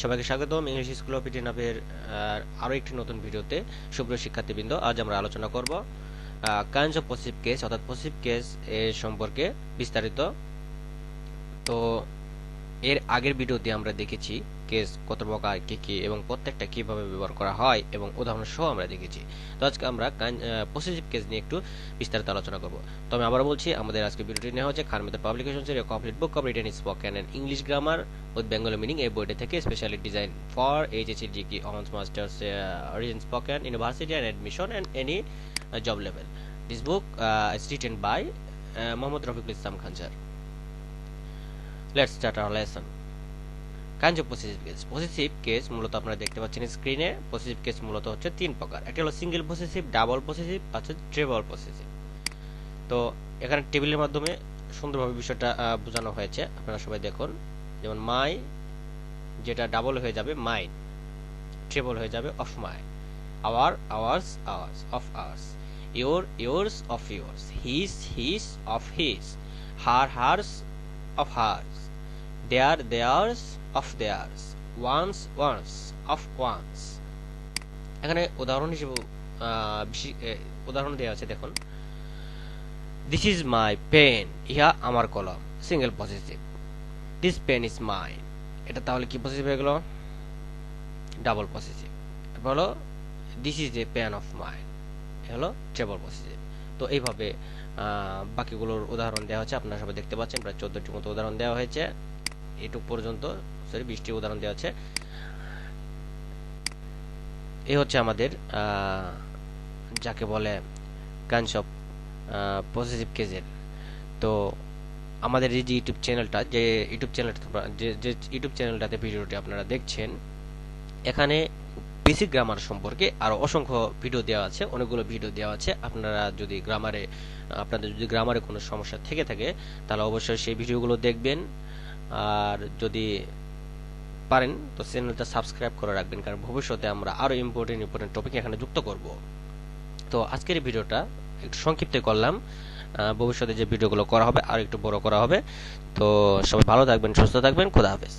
সবাইকে স্বাগতম। English school of ইটিনাবের আরও একটি নতুন ভিডিওতে সুপ্রিয় শিক্ষার্থীবৃন্দ, আজ আমরা আলোচনা করব কাইন্ডস অফ পসিভ কেস অর্থাৎ পসিভ কেস এর সম্পর্কে বিস্তারিত। তো এর আগের ভিডিওতে আমরা দেখেছি কেস কত প্রকার, কি কি এবং প্রত্যেকটা কীভাবে ব্যবহার করা হয় এবং উদাহরণ সহ আমরা দেখেছি। তো আজকে আমরা পসিটিভ কেস নিয়ে একটু বিস্তারিত আলোচনা করব। তো আমি আবার বলছি, আমাদের আজকে ভিডিওটি নেওয়া হচ্ছে খান মেথড পাবলিকেশন এর complete book of written spoken and English grammar with Bengal meaning এই বইটা থেকে specially design for HSC degree honours masters written spoken university and admission and any job level this book is written by Mohammad Rafiqul Islam Khan sir let's start our lesson of possessive case possessive case মূলত আপনারা দেখতে পাচ্ছেন স্ক্রিনে possessive case মূলত হচ্ছে তিন প্রকার। একটা হলো সিঙ্গেল পসেসিভ ডাবল পসেসিভ আছে ট্রিপল পসেসিভ তো এখানে টেবিলের মাধ্যমে সুন্দরভাবে বিষয়টা বোঝানো হয়েছে। আপনারা সবাই দেখুন। যেমন মাই যেটা ডাবল হয়ে যাবে মাইন ট্রিপল হয়ে যাবে of my our ours ours of ours your yours of yours his his of his her hers of hers their theirs of theirs one's one's of one's এখানে উদাহরণ হিসেবে উদাহরণ দেওয়া আছে, দেখুন। দিস ইজ মাই পেন ইহা আমার কলম। Single positive this pen is my এটা তাহলে কি পজিটিভ হয়ে গেল? ডাবল পজিটিভ এরপর হলো this is a pen of mine হলো ট্রেবল পজিটিভ তো এইভাবে বাকিগুলোর উদাহরণ দেওয়া হচ্ছে। আপনারা সবাই দেখতে পাচ্ছেন, প্রায় চোদ্দটির মতো উদাহরণ দেওয়া হয়েছে। এটুক পর্যন্ত সরি বিশটি উদাহরণ দেওয়া আছে। এই হচ্ছে আমাদের যাকে বলে কাইন্ডস অফ পজিটিভ কেজের তো আমাদের এই যে ইউটিউব চ্যানেলটা, যে ইউটিউব চ্যানেলটা যে ইউটিউব চ্যানেলটাতে ভিডিওটি আপনারা দেখছেন, এখানে বেসিক গ্রামার সম্পর্কে আরও অসংখ্য ভিডিও দেওয়া আছে, অনেকগুলো ভিডিও দেওয়া আছে। আপনারা যদি গ্রামারে, আপনাদের যদি গ্রামারে কোনো সমস্যা থেকে থাকে, তাহলে অবশ্যই সেই ভিডিওগুলো দেখবেন। আর যদি পারেন, তো চ্যানেলটা সাবস্ক্রাইব করে রাখবেন, কারণ ভবিষ্যতে আমরা আরও ইম্পর্টেন্ট ইম্পর্টেন্ট টপিক এখানে যুক্ত করব। তো আজকের ভিডিওটা একটু সংক্ষিপ্ত করলাম। ভবিষ্যতে যে ভিডিওগুলো করা হবে, আর একটু বড় করা হবে। তো সবাই ভালো থাকবেন, সুস্থ থাকবেন, খোদা হাফেজ।